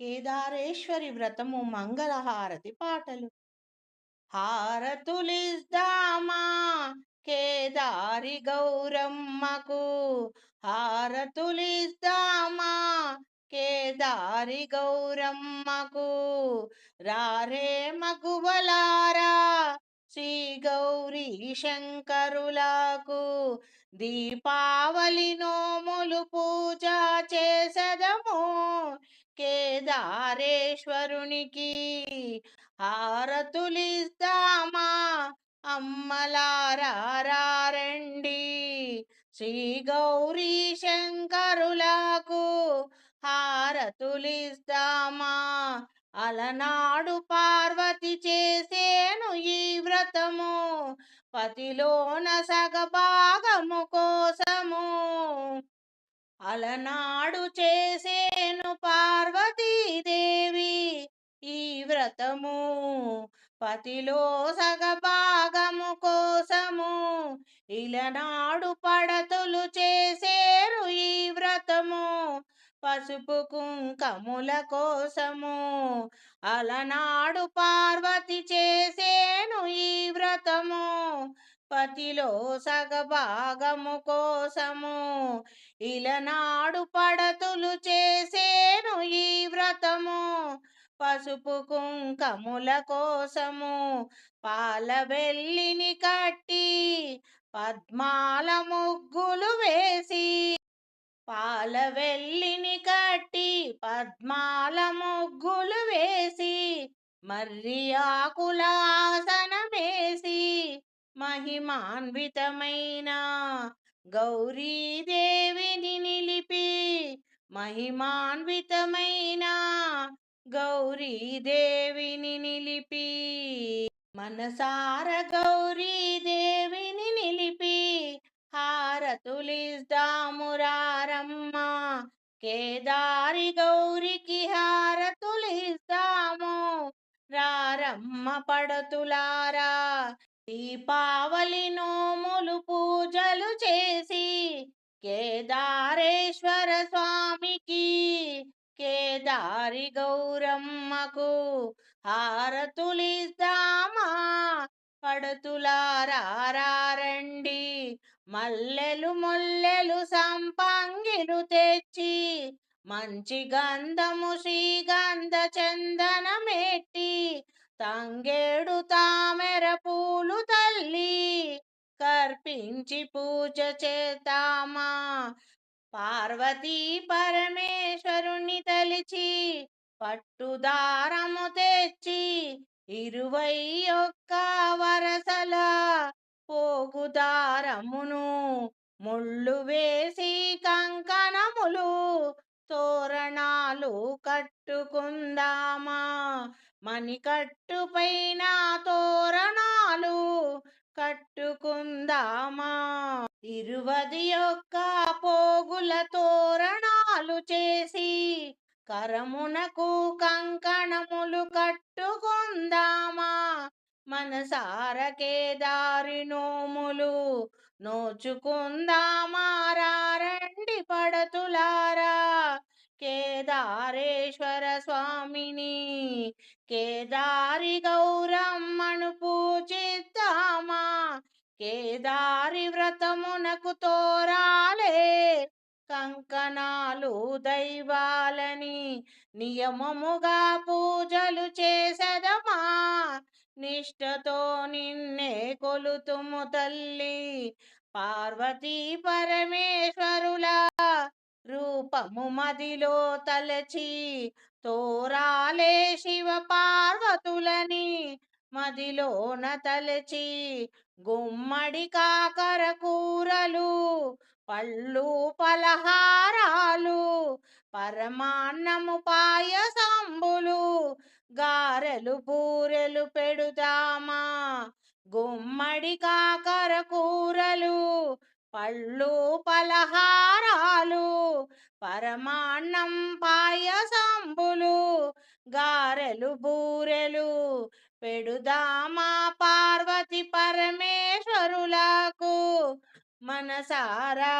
కేదారేశ్వరి వ్రతము మంగళహారతి పాటలు. హారతులిద్దామా కేదారి గౌరమ్మకు? హారతులిద్దామా కేదారి గౌరమ్మకు? రారే మగువలారా శ్రీ గౌరీ శంకరులకు? దీపావళి నోములు పూజ చే కేదారేశ్వరునికి హారతులిస్తామా? అమ్మలారండి శ్రీ గౌరీ శంకరులకు హారతులిస్తామా? అలనాడు పార్వతి చేసేను ఈ వ్రతము పతిలోన సగభాగము కోసము. అలనాడు చేసేను పార్వతీదేవి. ఈ వ్రతము పతిలో సగభాగము కోసము. ఇలనాడు పడతులు చేసేరు ఈ వ్రతము. పసుపు కుంకముల కోసము అలనాడు పార్వతి చేసేను ఈ వ్రతము. పతిలో సగభాగము కోసము ఇలనాడు పడతులు చేసేను ఈ వ్రతము. పసుపు కుంకముల కోసము పాల వెల్లిని కట్టి పద్మాల ముగ్గులు వేసి పాల వెల్లిని కట్టి పద్మాల ముగ్గులు వేసి మర్రి ఆకుల ఆసనమేసి మహిమాన్వితమైన గౌరీదేవిని నిలిపి మహిమాన్వితమైన గౌరీదేవిని నిలిపి. మనసార గౌరీదేవిని నిలిపి హారతులిస్తామురారమ్మ కేదారి గౌరికి హారతులిస్తాము రారమ్మ పడతులారా దీపావళి నోములు పూజలు చేసి కేదారేశ్వర స్వామికి కేదారి గౌరమ్మకు హారతులిద్దామా? పడతులారండి మల్లెలు మొల్లెలు సంపంగిలు తెచ్చి మంచి గంధము శ్రీగంధ చందనమెట్టి తంగేడు తామెర పూలు తల్లి కర్పించి పూజ చేతామా పార్వతీ పరమేశ్వరుని తలిచి పట్టుదారము తెచ్చి ఇరువై ఒక్క వరసల పోగుదారమును ముళ్ళు వేసి కంకణములు తోరణాలు కట్టుకుందామా? మణికట్టుపైన తోరణాలు కట్టుకుందామా? ఇరువది యొక్క పోగుల తోరణాలు చేసి కరమునకు కంకణములు కట్టుకుందామా? మనసారకే దారి నోములు నోచుకుందామా? రండి పడతులారా. కేదారేశ్వర కేదారి గౌరమ్మను పూజిద్దామా? కేదారి వ్రతమునకు తోరాలే. కంకణాలు దైవాలని నియమముగా పూజలు చేసదమా? నిష్టతో నిన్నే కొలుతుము తల్లి. పార్వతీ పరమేశ్వర రూపము మదిలో తలచి తోరాలే శివ పార్వతులని మదిలోన తలచి గుమ్మడి కాకర కూరలు పళ్ళు పలహారాలు పరమాన్నము పాయసంబులు గారెలు బూరెలు పెడుదామా గుమ్మడి కాకర కూర పళ్ళు పలహారాలు పరమాన్నం పాయసంబులు గారెలు బూరెలు పెడుదామా పార్వతి పరమేశ్వరులకు మనసారా.